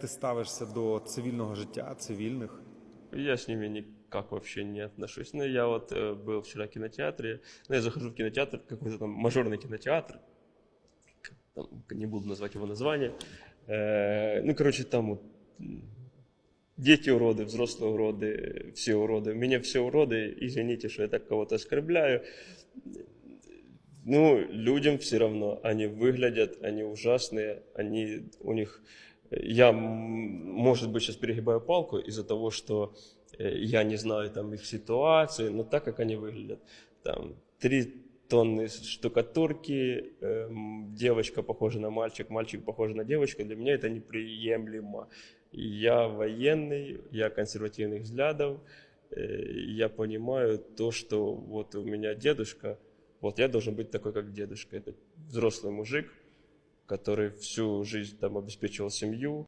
ти ставишся до цивільного життя, цивільних? Я с ними никак вообще не отношусь. Ну, я вот э, был вчера в кинотеатре. Ну, я захожу в кинотеатр, какой-то там мажорный кинотеатр. К- Там, не буду назвать его название. Э, ну, короче, там вот м, дети уроды, взрослые уроды, все уроды. У меня все уроды. Извините, что я так кого-то оскорбляю. Ну, людям все равно. Они выглядят, они ужасные, они, у них... Я, может быть, сейчас перегибаю палку из-за того, что э, я не знаю там их ситуации, но так, как они выглядят. Там три тонны штукатурки, эм, девочка похожа на мальчик, мальчик похож на девочку, для меня это неприемлемо. Я военный, я консервативных взглядов, э, я понимаю то, что вот у меня дедушка, вот я должен быть такой, как дедушка. Это взрослый мужик, который всю жизнь там обеспечивал семью,